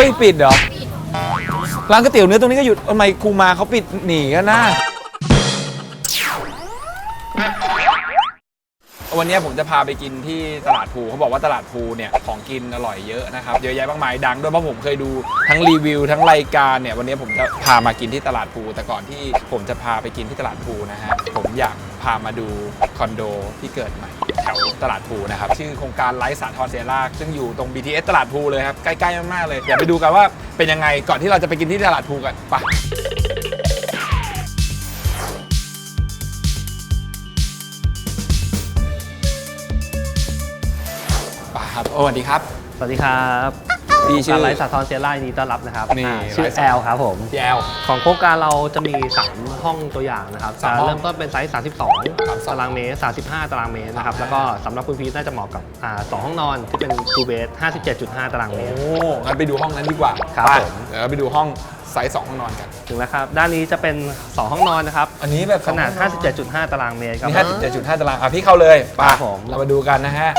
ฮ้ยปิดเหรอร้านก๋วยเตี๋ยวเนื้อตรงนี้ก็หยุดทำไมครูมาเขาปิดหนีกันนะวันนี้ผมจะพาไปกินที่ตลาดภูเขาบอกว่าตลาดภูเนี่ยของกินอร่อยเยอะนะครับเยอะแยะมากมายดังด้วยเพราะผมเคยดูทั้งรีวิวทั้งรายการเนี่ยวันนี้ผมจะพามากินที่ตลาดภูแต่ก่อนที่ผมจะพาไปกินที่ตลาดภูนะฮะผมอยากพามาดูคอนโดที่เกิดใหม่ แถวตลาดภูนะครับชื่อโครงการไลฟ์สาทรเซราซึ่งอยู่ตรง BTS ตลาดภูเลยครับ ใกล้ๆมากๆเลย อยากไปดูกันว่าเป็นยังไงก่อนที่เราจะไปกินที่ตลาดภูกันไปไปครับโอ้สวัสดีครับ สวัสดีครับ พี่ชื่อการไลฟ์สาทรเซร่ายินดีต้อนรับนะครับนี่อ่าชื่อไลฟ์แอสาลครับผม พี่แอล ของโครงการเราจะมี 3 ห้องตัวอย่างนะครับสามห้องจะเริ่มต้นเป็นไซส์32 ตารางเมตร 35 ตารางเมตรนะครับ แล้วก็สำหรับคุณพีทน่าจะเหมาะกับอ่าสองห้องนอนที่เป็น two bed 57.5 ตารางเมโอ้ตร งั้นไปดูห้องนั้นดีกว่าครับไปผม เดี๋ยวเราไปดูห้องไซส์สองห้องนอนกัน ถึงแล้วครับ ด้านนี้จะเป็น 2 ห้องนอนนะครับ อันนี้แบบขนาดสองห้องนอน57.5 ตารางเมตรครับ นี่ห้าสิบเจ็ดจุดห้าตาราง อะพี่เข้าเลยไปครับผม เรามาดูกันนะฮะ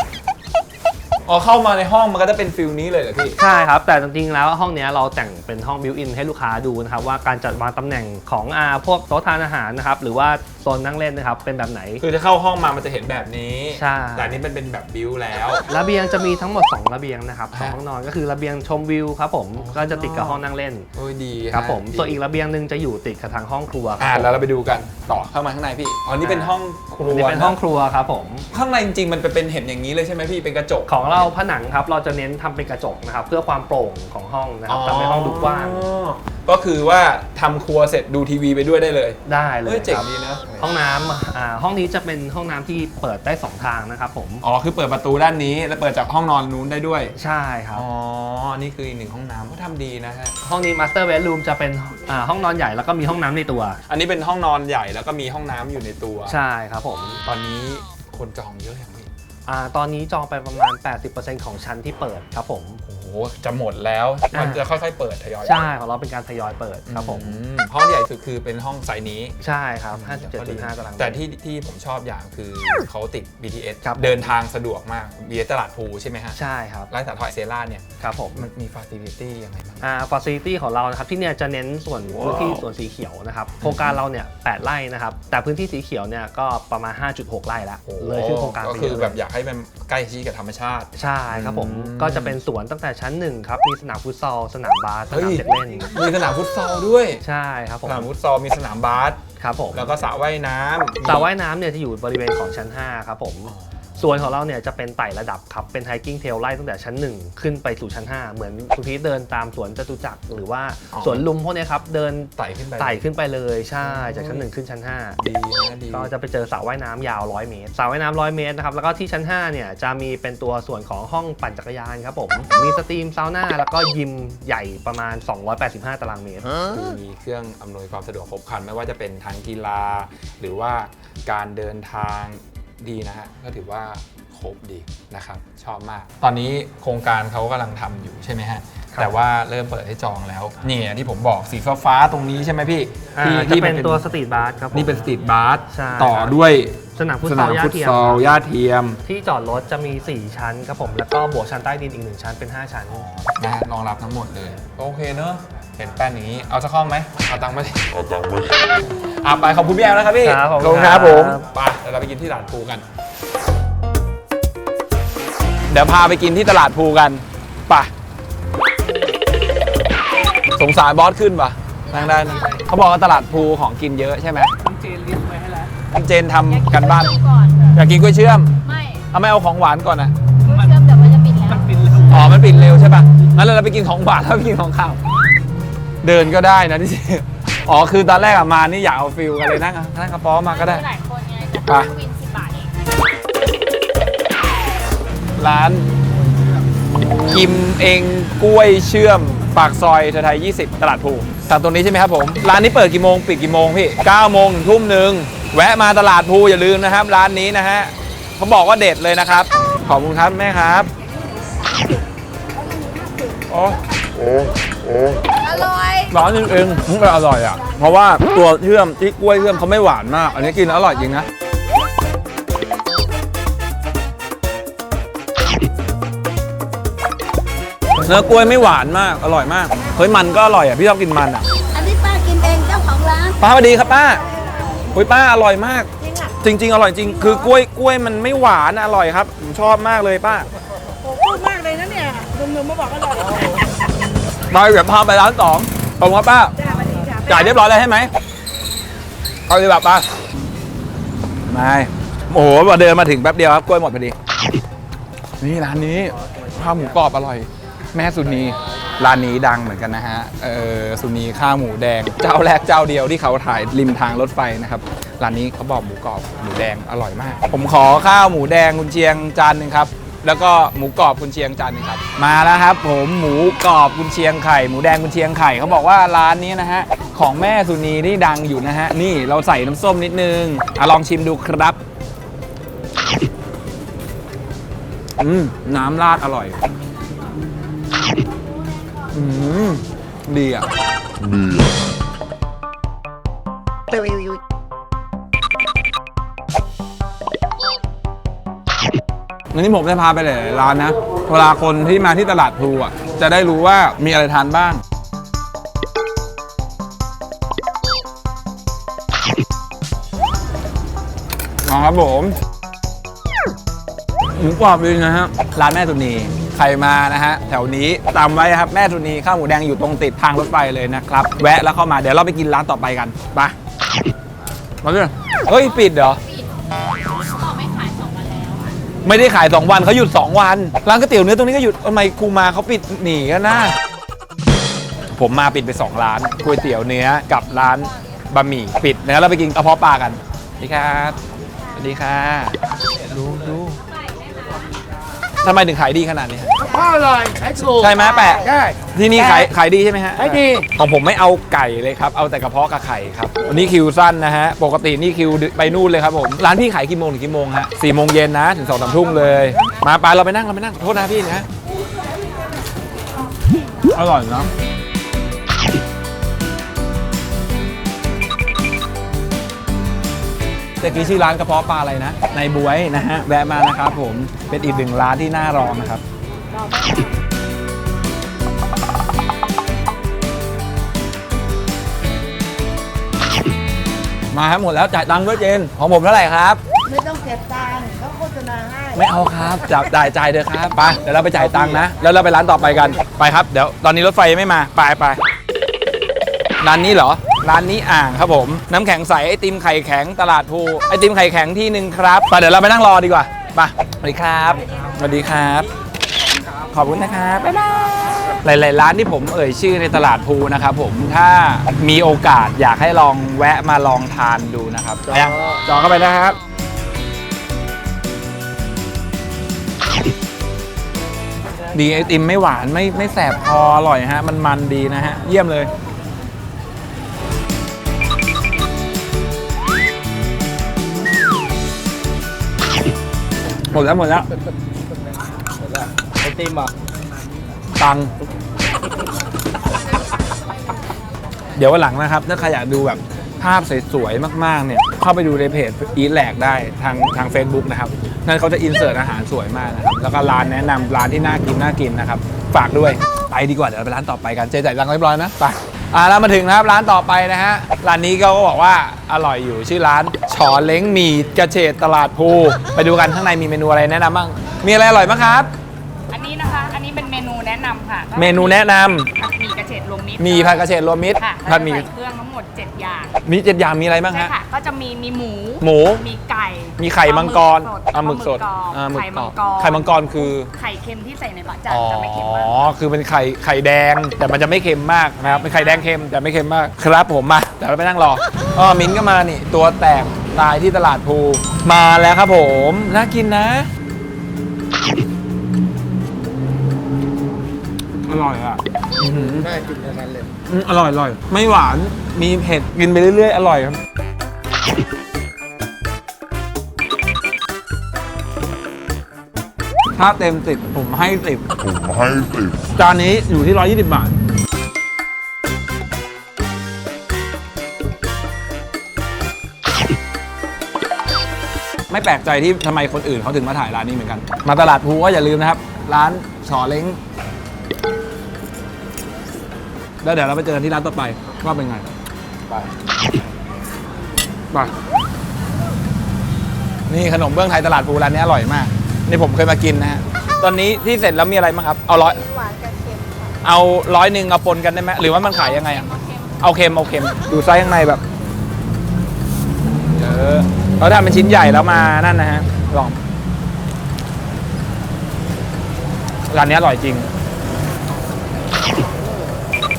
อ๋อเข้ามาในห้องมันก็จะเป็นฟิลนี้เลยเหรอพี่ ใช่ครับ แต่จริงๆแล้วห้องเนี้ยเราแต่งเป็นห้องบิวอินให้ลูกค้าดูนะครับว่าการจัดวางตำแหน่งของอาพวกโต๊ะทานอาหารนะครับหรือว่าโซนนั่งเล่นนะครับเป็นแบบไหน คือจะเข้าห้องมามันจะเห็นแบบนี้ ใช่ แต่อันนี้มันเป็นแบบบิวแล้ว ระเบียงจะมีทั้งหมด 2 ระเบียงนะครับสองฮะห้องนอนก็คือระเบียงชมวิวครับผมก็จะติดกับห้องนั่งเล่นโอ้ยดีครับผมดีส่วนอีกระเบียงหนึ่งจะอยู่ติดกับทางห้องครัวคอ่ารับผม แล้วเราไปดูกันต่อเข้ามาข้างในพี่อ๋อนี่เป็นห้องครัอันวนี้เป็นห้องครัวครับผม ข้างในจริงๆมันเป็นเห็นอย่างนี้เลยใช่ไหมพี่เป็นกระจก ของเราผนังครับเราจะเน้นทำเป็นกระจกนะครับ เพื่อความโปร่งของห้องนะครับทำให้ห้องดูกว้างอ๋อก็คือว่าทำครัวเสร็จดูทีวีไปด้วยได้เลยได้เลยเฮ้ยเจ๋งครับดีนะห้องน้ำอ่าห้องนี้จะเป็นห้องน้ำที่เปิดได้สองทางนะครับผมอ๋อคือเปิดประตูด้านนี้แล้วเปิดจากห้องนอนนู้นได้ด้วยใช่ครับ อ๋อนี่คืออีกหนึ่งห้องน้ำเขาทำดีนะฮะห้องนี้มาสเตอร์เบดรูมจะเป็นอ่าห้องนอนใหญ่แล้วก็มีห้องน้ำในตัว อันนี้เป็นห้องนอนใหญ่แล้วก็มีห้องน้ำอยู่ในตัว ใช่ครับผม ตอนนี้คนจองเยอะอย่างนี้ อ่าตอนนี้จองไปประมาณ 80%ของชั้นที่เปิดครับผมโอ้โห จะหมดแล้วมันจะค่อยๆ เปิดทยอยใช่ของเราเป็นการทยอยเปิดครับผมอืมห้องใหญ่สุดคือเป็นห้องไซส์นี้ ใช่ครับ 57.5ตารางเมตรแต่ที่ที่ผมชอบอย่างคือเขาติด BTS ครับเดินทางสะดวกมาก BTS ตลาดภูใช่ไหมฮะ ใช่ครับร้านสาทอยเซร่าเนี่ยครับผมมันมีฟาซิลิตี้ยังไงบ้างอ่าฟ a ซิลิตี้ของเรานะครับที่เนี่ยจะเน้นส่วนพื้นที่ส่วนสีเขียวนะครับโครงการเราเนี่ย8ไร่นะครับแต่พื้นที่สีเขียวเนี่ยก็ประมาณ 5.6 ไร่แล้วเลยชื่อโครงการก็ไปคือเยะแบบอยากให้มันใกล้ชิดกับธรรมชาติ ใช่ครับผมอืมก็จะเป็นสวนตั้งแต่ชั้นหนึ่งครับ มีสนามฟุตซอล สนามบาสสเฮ้ยนามเด็กเล่น มีสนามฟุตซอลด้วย ใช่ครับผสมนามฟุตซอลมีสนามบาสครับผมแล้วก็สระว่ายน้ำ สระว่ายน้ำเนี่ยจะอยู่บริเวณของชั้น 5 ครับผม ส่วนของเราเนี่ยจะเป็นไต่ระดับครับ เป็นไฮกิ้งเทลไล่ตั้งแต่ชั้น 1 ขึ้นไปสู่ชั้น 5 เหมือนคุณพีทเดินตามสวนจตุจักรหรือว่าสวนลุมพวกเนี้ยครับ เดินไต่ขึ้นไปไต่ขึ้นไปเลยใช่จากชั้น 1 ขึ้นชั้น 5 ดีนะดี ก็จะไปเจอสระว่ายน้ำยาว 100 เมตรสระว่ายน้ำ100 เมตรนะครับ แล้วก็ที่ชั้น 5 เนี่ยจะมีเป็นตัวส่วนของห้องปั่นจักรยานครับผม มีสตรีมซาวน่าแล้วก็ยิมใหญ่ประมาณ 285 ตารางเมตรคือมีเครื่องอำนวยความสะดวกครบครันไม่ว่าจะเป็นทางกีฬา หรือว่าการเดินทาง ดีนะฮะก็ถือว่าครบดีนะครับชอบมาก ตอนนี้โครงการเขากำลังทำอยู่ใช่ไหมฮะครับแต่ว่าเริ่มเปิดให้จองแล้วนี่ที่ผมบอกสีฟ้าฟ้าๆตรงนี้ใช่ไหมพี่อ่าที่จะที่เป็นมัตัวสตรีทบาร์ครับผม นี่เป็นสตรีทบาสใช่ต่อครับ ด้วยสนามฟุตสซนาอลมย่าฟุตเทียมซอลย่าเทียมที่จอดรถจะมี 4 ชั้นครับผม แล้วก็บวกชั้นใต้ดินอีก 1 ชั้นเป็น 5 ชั้น นะฮะรองรับทั้งหมดเลย โอเคเนอะเห็นแป้นอย่างนี้ เอาสักห้องไหมเอาตังค์มาดิเอาตังค์มา อะไปขอบคุณพี่แอลนะครับพี่ครับผมขอบคุณครับครับผม ไปเดี๋ยวเราไปกินที่ตลาดภูกัน เดี๋ยวพาไปกินที่ตลาดภูกันไปสงสารบอสขึ้นปะนั่งได้นะเขาบอกว่าตลาดภูของกินเยอะใช่ไหมเจนลิสต์ไว้ให้แล้วเจนทำกันบ้าน ก่อนอยากกินกล้วยเชื่อม ไม่เอาไม่เอาของหวานก่อนนะเชื่อมเดี๋ยวมันจะปิดแล้ว ปินเร็วอ๋อ มันปิดเร็วใช่ป่ะงั้นเราไปกินของหวานแล้วไปกินของข้าว เดินก็ได้นะที่จริง อ๋อคือตอนแรกอะมานี่อยากเอาฟิลกันเลยนั่งอะนั่งกระป๋อมาก็ได้ หลายคนไงแต่ไปต้องวินสิบบาทเองร้านกิมเองกล้วยเชื่อม ปากซอยไทยๆ20 ตลาดภูสั่งตรงนี้ใช่ไหมครับผม ร้านนี้เปิดกี่โมง ปิดกี่โมงพี่9โมงถึงทุ่มหนึ่งแวะมาตลาดภูอย่าลืมนะครับ ร้านนี้นะฮะเขาบอกว่าเด็ดเลยนะครับ ขอบคุณครับแม่ครับ โอ้อ ร่อย ร้านจริงๆมันอร่อยอะ เพราะว่าตัวเชื่อมที่กล้วยเชื่อมเขาไม่หวานมาก อันนี้กินแล้วอร่อยจริงนะสเนื้อกล้วยไม่หวานมาก อร่อยมาก เฮ้ยมันก็อร่อยอะ พี่ชอบกินมันอะ อันนี้ป้ากินเองเจ้าของร้านป้าสวัสดีครับป้าอุ้ยป้าอร่อยมาก จริงๆอร่อยจริง คือกล้วยกล้วยมันไม่หวานอร่อยครับ ผมชอบมากเลยป้าโอ้พูดมากเลยนะเนี่ยหนุ่มๆมาบอกอร่อย มาเดี๋ยวพาไปร้านสองตรงครับป้าจ้าสวัสดีจ้าจ่ายเรียบร้อยแล้วใช่ไหมเอาดีแบบป้าไม่โอ้โหพอเดินมาถึงแป๊บเดียวครับกล้วยหมดพอดี นี่ร้านนี้ข้าวหมูกรอบอร่อย แม่สุนีร้านนี้ดังเหมือนกันนะฮะเออสุนีข้าวหมูแดง เจ้าแรกเจ้าเดียวที่เขาถ่ายริมทางรถไฟนะครับ ร้านนี้เขาบอกหมูกรอบหมูแดงอร่อยมาก ผมขอข้าวหมูแดงคุณเชียงจานหนึ่งครับ แล้วก็หมูกรอบคุณเชียงจานหนึงครับ มาแล้วครับ ผมหมูกรอบคุณเชียงไข่หมูแดงคุณเชียงไข่เขาบอกว่าร้านนี้นะฮะของแม่สุนีนี่ดังอยู่นะฮะนี่เราใส่น้ำส้มนิดนึงอะลองชิมดูครับอืมน้ำราดอร่อยอืมดีอะ วันนี้ผมจะพาไปหลายๆร้านนะ เวลาคนที่มาที่ตลาดพลูอะ จะได้รู้ว่ามีอะไรทานบ้าง อ๋อครับผมหมูกรอบดีนะฮะ ร้านแม่ตุนีใครมานะฮะ แถวนี้ตามไว้ครับแม่ตุนีข้าวหมูแดงอยู่ตรงติดทางรถไฟเลยนะครับ แวะแล้วเข้ามาเดี๋ยวเราไปกินร้านต่อไปกันไปมาเลยเฮ้ย ปิดเหรอ ไม่ได้ขาย 2 วันเขาหยุด 2 วัน ร้านก๋วยเตี๋ยวเนื้อตรงนี้ก็หยุดทำไมครูมาเขาปิดหนีกันนะผมมาปิดไป 2 ร้านก๋วยเตี๋ยวเนื้อกับร้านบะหมี่ปิดนะเราไปกินกระเพาะปลากันสวัสดีครับสวัสดีค่ะดูดู ทำไมถึงขายดีขนาดนี้ฮะพ่ออร่อยขายถูกใช่ไหมแปะ ใช่ ที่นี่ขายขายดีใช่ไหมฮะขายดี ของผมไม่เอาไก่เลยครับ เอาแต่กระเพาะกับไข่ครับ วันนี้คิวสั้นนะฮะ ปกตินี่คิวไปนู่นเลยครับผม ร้านพี่ขายกี่โมงถึงกี่โมงฮะสี่โมงเย็นนะ ถึงสองสามทุ่มเลย มาไปเราไปนั่งเราไปนั่ง โทษนะพี่นะ อร่อยเนาะ ตะกี้ชื่อร้านกระเพาะปลาอะไรนะ ในบวยนะฮะ แวะมานะครับผม เป็นอีกหนึ่งร้านที่น่ารองนะครับ มาครับหมดแล้วจ่ายตังค์ด้วยเจน ของผมเท่าไหร่ครับ ไม่ต้องเก็บตังค์เขาโฆษณาให้ ไม่เอาครับจับจ่ายจ่ายเถอะครับ ไป เดี๋ยวเราไปจ่ายตังค์นะ แล้วเราไปร้านต่อไปกัน ไปครับ เดี๋ยว ตอนนี้รถไฟยังไม่มา ไปไปร้านนี้เหรอ ร้านนี้อ่างครับผม น้ำแข็งใสไอติมไข่แข็งตลาดภูไอติมไข่แข็งที่หนึ่งครับไปเดี๋ยวเราไปนั่งรอดีกว่าไปสวัสดีครับสวัสดีครับ ขอบคุณนะครับบ๊ายบายหลาย ๆ ร้านที่ผมเอ่ยชื่อในตลาดภูนะครับผมถ้ามีโอกาสอยากให้ลองแวะมาลองทานดูนะครับไปยังจอเข้าไปนะครับดีไอติมไม่หวานไม่ไม่แสบคออร่อยฮะ มันมันดีนะฮะ เยี่ยมเลย หมดแล้วหมดแล้วไอติมอะตังค์เดี๋ยววันหลังนะครับ ถ้าใครอยากดูแบบภาพสวยๆมากๆเนี่ย เข้าไปดูในเพจอีทแลกได้ทางทาง Facebook นะครับ นั่นเขาจะอินเสิร์ตอาหารสวยมากนะครับ แล้วก็ร้านแนะนำร้านที่น่ากินน่ากินนะครับ ฝากด้วย ไปดีกว่าเดี๋ยวเราไปร้านต่อไปกัน เจ๊จ่ายตังค์เรียบร้อยนะไป อ่าแล้วมาถึงนะครับร้านต่อไปนะฮะร้านนี้ก็บอกว่าอร่อยอยู่ชื่อร้านฉอเล้งหมี่กระเฉดตลาดภูไปดูกันข้างในมีเมนูอะไรแนะนำบ้างมีอะไรอร่อยบ้างครับ อันนี้นะคะ อันนี้เป็นเมนูแนะนำค่ะเมนูแนะนำผัดห มี่กระเฉดรวมมิตรมีผัดกระเฉดรวมมิตรค่ะผัดหมี่ใส่เครื่องทั้งหมด 7 อย่างมีเจ็ดอย่างมีอะไรบ้างใช่ฮะ ค่ะ ก็จะมีมีหมู หมู มีไก่มีไข่มังกรปอะลาหหมึมึกกสสดดอ่าหมึกไข่กรมัองบกรไข่มังกรคือ ไข่เค็มที่ใส่ในบะจะอ๋อ จะไม่เค็มมาก คือเป็นไข่ไข่แดงแต่มันจะไม่เค็มมากนะครับ เป็นไข่แดงเค็มแต่ไม่เค็มมากครับผมมาเดี๋ยวเราไปนั่งรออ๋อมิ้นท์ก็มานี่ ตัวแตกตายที่ตลาดภูมาแล้วครับผม น่ากินนะ อร่อยอะอื้อหือน่ากินทั้งนั้นเลยอืมอร่อยอร่อย ไม่หวาน มีเผ็ด กินไปเรื่อยๆ อร่อยครับถ้าเต็มสิบผมให้สิบผมให้สิบจานนี้อยู่ที่120บาท ไม่แปลกใจที่ทำไมคนอื่นเขาถึงมาถ่ายร้านนี้เหมือนกัน มาตลาดภูก็อย่าลืมนะครับ ร้านฉอเล้ง แล้วเดี๋ยวเราไปเจอกันที่ร้านต่อไปว่าเป็นไง ไปไปนี่ขนมเบื้องไทยตลาดภูร้านนี้อร่อยมาก นี่ผมเคยมากินนะฮะ ตอนนี้ที่เสร็จแล้วมีอะไรบ้างครับ เอาร้อย หวานกับเค็มค่ะเอาร้อยหนึ่งเอาปนกันได้ไหมหรือว่ามันขายยังไงอะเอาเค็มเอาเค็มดูไส้ข้างในแบบเยอะเขาทำเป็นชิ้นใหญ่แล้วมานั่นนะฮะลองร้านนี้อร่อยจริง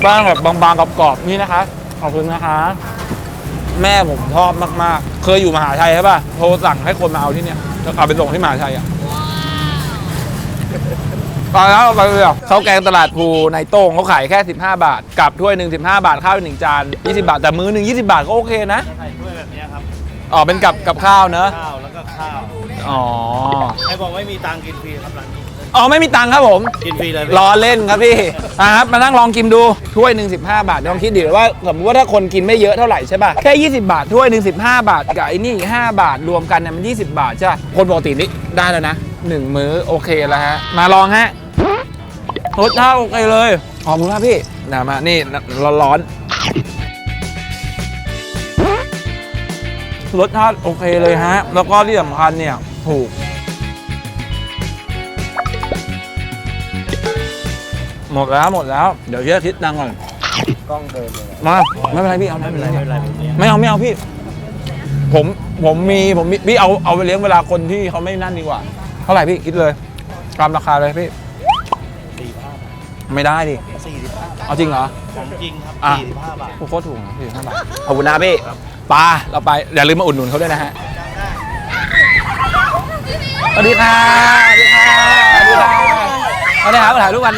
บ้างแบบบางๆกรอบๆนี่นะคะ ขอบคุณนะคะ แม่ผมชอบมากๆ เคยอยู่มหาชัยใช่ป่ะโทรสั่งให้คนมาเอาที่เนี่ยแล้วเอาไปส่งที่มหาชัยอะตอนแล้วไปเลยอะข้าวแกงตลาดภูในโต้งเขาขายแค่ 15 บาท กับถ้วยหนึ่ง15 บาทข้าวหนึ่งจาน 20 บาท แต่มื้อหนึ่ง20 บาทก็โอเคนะใส่ถ้วยแบบเนี้ยครับอ๋อเป็นกับกับข้าวเนอะข้าวแล้วก็ข้าวอ๋อใครบอกไม่มีตังค์กินฟรีครับร้านนี้ อ๋อไม่มีตังค์ครับผม กินฟรีเลยรอเล่นครับพี่อะครับมานั่งลองกินดูถ้วยหนึ่งสิบห้าบาทลองคิดดิว่าสมมติว่าถ้าคนกินไม่เยอะเท่าไหร่ใช่ป่ะแค่ 20 บาทถ้วยหนึ่งสิบห้าบาทกับไอ้นี่อีกห้าบาทรวมกันเนี่ยมัน 20 บาทใช่ป่ะคนปกตินี่ได้แล้วนะหนึ่งมื้อโอเคแล้วฮะมาลองฮะรสชาติโอเคเลยหอมมากพี่นะมานี่ร้อนๆรสชาติโอเคเลยฮะ แล้วก็ที่สำคัญเนี่ยถูก หมดแล้วหมดแล้ว เดี๋ยวเชื่อทิศดังก่อน กล้องเดินเลยมาไม่เป็นไรพี่เอาไม่เป็นไร ไม่เป็นไรแบบนี้ไม่เอาไม่เอาพี่ ผมผมมีผมมีพี่เอาเอาไปเลี้ยงเวลาคนที่เขาไม่นั่นดีกว่า เท่าไหร่พี่คิดเลยตามราคาเลยพี่ สี่ห้าบาทไม่ได้ดิสี่สิบห้าบาทเอาจริงเหรอ ของจริงครับอะ สี่สิบห้าบาท โอ้โคตรถูกนะพี่ห้าบาทขอบคุณนะพี่ปลาเราไปอย่าลืมมาอุดหนุนเขาด้วยนะฮะสวัสดีค่ะสวัสดีค่ะสวัสดีค่ะเอาเลยครับมาถ่ายรูปกัน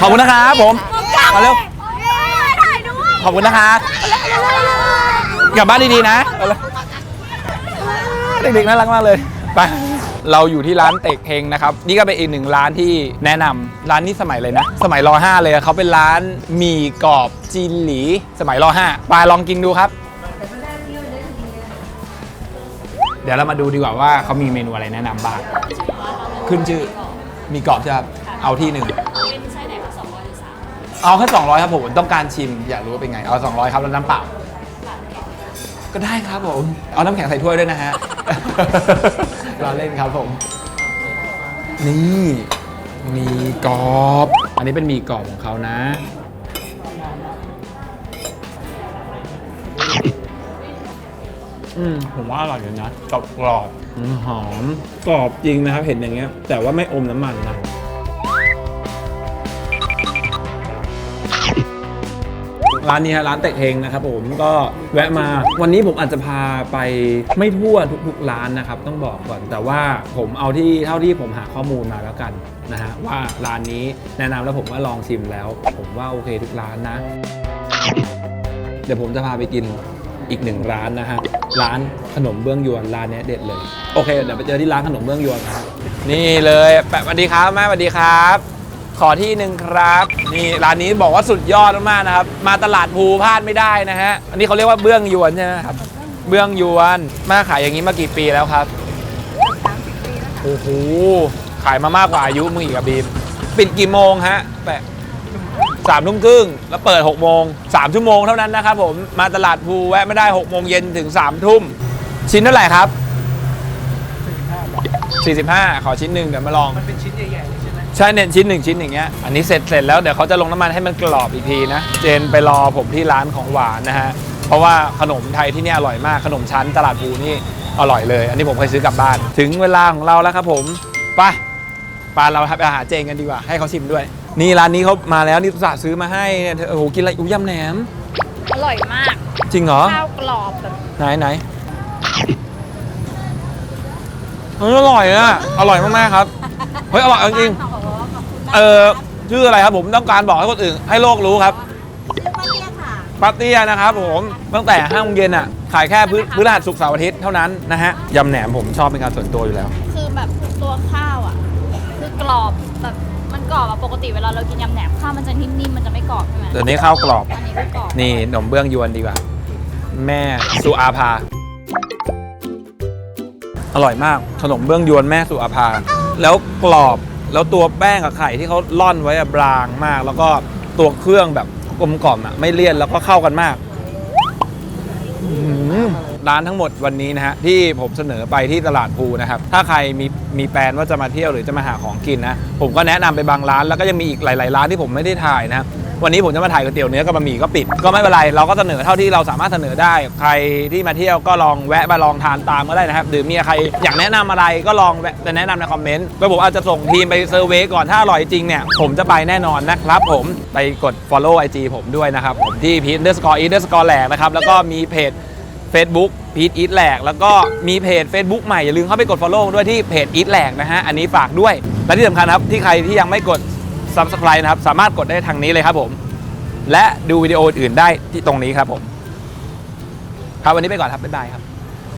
ขอบคุณนะครับผมมาเร็วถ่ายด้วยขอบคุณนะคะกลับบ้านดีๆนะเอาเลยเด็กๆน่ารักมากเลยไปเราอยู่ที่ร้านเต็กเฮงนะครับ นี่ก็เป็นอีกหนึ่งร้านที่แนะนำร้านนี้สมัยเลยนะ สมัยร5เลยเขาเป็นร้านหมี่กรอบจีนหลี สมัยร5ไปลองกินดูครับ เดี๋ยวเรามาดูดีกว่าว่าเขามีเมนูอะไรแนะนำบ้าง ขึ้นชื่อหมีกรอบใช่ครับเอาที่หนึ่ง เอาแค่200 ครับผมต้องการชิมอยากรู้ว่าเป็นไง เอา 200 ครับแล้วน้ำเปล่า ก็ได้ครับผม เอาน้ำแข็งใส่ถ้วยด้วยนะฮะ รอเล่นครับผม นี่มีกรอบ อันนี้เป็นหมีกรอบของเขานะ อืมผมว่าอร่อยอยู่นะกรอบกรอบอืมหอม กรอบจริงนะครับเห็นอย่างเงี้ย แต่ว่าไม่อมน้ำมันนะ ร้านนี้ฮะร้านเต็กเฮงนะครับผมก็แวะมาวันนี้ผมอาจจะพาไปไม่ทั่วทุกๆร้านนะครับต้องบอกก่อนแต่ว่าผมเอาที่เท่าที่ผมหาข้อมูลมาแล้วกันนะฮะว่าร้านนี้แนะนำแล้วผมก็ลองชิมแล้ว ผมว่าโอเคทุกร้านนะ เดี๋ยวผมจะพาไปกินอีกหนึ่งร้านนะฮะ ร้านขนมเบื้องยวนร้านเนี้ยเด็ดเลย โอเค เดี๋ยวไปเจอที่ร้านขนมเบื้องยวนนะฮะนี่เลยแปะสวัสดีครับแม่สวัสดีครับ ขอที่หนึ่งครับ นี่ร้านนี้บอกว่าสุดยอดมากๆนะครับ มาตลาดภูพลาดไม่ได้นะฮะ อันนี้เขาเรียกว่าเบื้องยวนใช่ไหมครับ เบื้องยวน มาขายอย่างนี้มากี่ปีแล้วครับโอ้โห ขายมามากกว่าอายุมึงอีกอะบีม ปิดกี่โมงฮะแปะสามทุ่มครึ่งแล้วเปิด6กโมงสามชั่วโมงเท่านั้นนะครับผมมาตลาดภูแวะไม่ได้6กโมงเย็นถึง3ามทุ่ม ชิ้นเท่าไหร่ครับ 45 ขอชิ้นหนึ่งเดี๋ยวมาลอง มันเป็นชิ้นใหญ่ๆเลย ใช่ไหมใช่เนี่ยชิ้นหนึ่งชิ้นอย่างเงี้ยอันนี้เสร็จเสร็จแล้วเดี๋ยวเขาจะลงน้ำมันให้มันกรอบอีกทีนะ เจนไปรอผมที่ร้านของหวานนะฮะเพราะว่าขนมไทยที่นี่อร่อยมากขนมชั้นตลาดภูนี่อร่อยเลย อันนี้ผมเคยซื้อกลับบ้าน ถึงเวลาของเราแล้วครับผมไปปลาเราไปหาเจงกันดีกว่าให้เขาชิมด้วย นี่ร้านนี้เขามาแล้วนี่อุตส่าห์ซื้อมาให้เนี่ยเธอโอ้โหกินอะไรอุ้ยยำแหนมอร่อยมาก จริงเหรอข้าวกรอบแบบไหนไหนเฮ้ยอร่อยอะอร่อยมากๆครับเฮ้ยอร่อยจริงๆ เออชื่ออะไรครับผมต้องการบอกให้คนอื่นให้โลกรู้ครับชื่อป้าเตี้ยค่ะ ปาร์ตี้นะครับผมตั้งแต่ห้าโมงเย็นอะขายแค่พฤพฤหัสศุกร์เสาร์อาทิตย์เท่านั้นนะฮะยำแหนมผมชอบเป็นการส่วนตัวอยู่แล้ว คือแบบตัวข้าวอะ คือกรอบแบบมันกรอบอะปกติเวลาเรากินยำแหนมข้าวมันจะนิ่มๆมันจะไม่กรอบใช่ไหมเดี๋ยวนี้ข้าวกรอบ อันนี้ก็กรอบนี่ขนมเบื้องยวนดีกว่า แม่สุอาภา อร่อยมากขนมเบื้องยวนแม่สุอาภา แล้วกรอบ แล้วตัวแป้งกับไข่ที่เขาล่อนไว้อะบางมาก แล้วก็ตัวเครื่องแบบกลมกล่อมอะไม่เลี่ยนแล้วก็เข้ากันมากอื้อหือร้านทั้งหมดวันนี้นะฮะที่ผมเสนอไปที่ตลาดภูนะครับ ถ้าใครมีมีแปลนว่าจะมาเที่ยวหรือจะมาหาของกินนะ ผมก็แนะนำไปบางร้านแล้วก็ยังมีอีกหลาย ๆ ร้านที่ผมไม่ได้ถ่ายนะครับ วันนี้ผมจะมาถ่ายก๋วยเตี๋ยวเนื้อกับบะหมี่ก็ปิด ก็ไม่เป็นไรเราก็เสนอเท่าที่เราสามารถเสนอได้ ใครที่มาเที่ยวก็ลองแวะมาลองทานตามก็ได้นะครับหรือมีใครอยากแนะนำอะไรก็ลองแวะไปแนะนำในคอมเมนต์แล้วผมอาจจะส่งทีมไปเซอร์เวยก่อนถ้าอร่อยจริงเนี่ยผมจะไปแน่นอนนะครับ ผมไปกด follow IG ผมด้วยนะครับผมที่พีทเดอร์สกอร์อีเดอร์สกอร์แหลกนะครับแล้วก็มีเพจ Facebook พีทอีทแหลกแล้วก็มีเพจ Facebook ใหม่อย่าลืมเข้าไปกด Follow ด้วยที่เพจอีทแหลกนะฮะอันนี้ฝากด้วยและที่สำคัญครับที่ใครที่ยังไม่กด Subscribe นะครับ สามารถกดได้ทางนี้เลยครับผม และดูวิดีโออื่นได้ที่ตรงนี้ครับผม ครับวันนี้ไปก่อนครับ บ๊ายบายครับ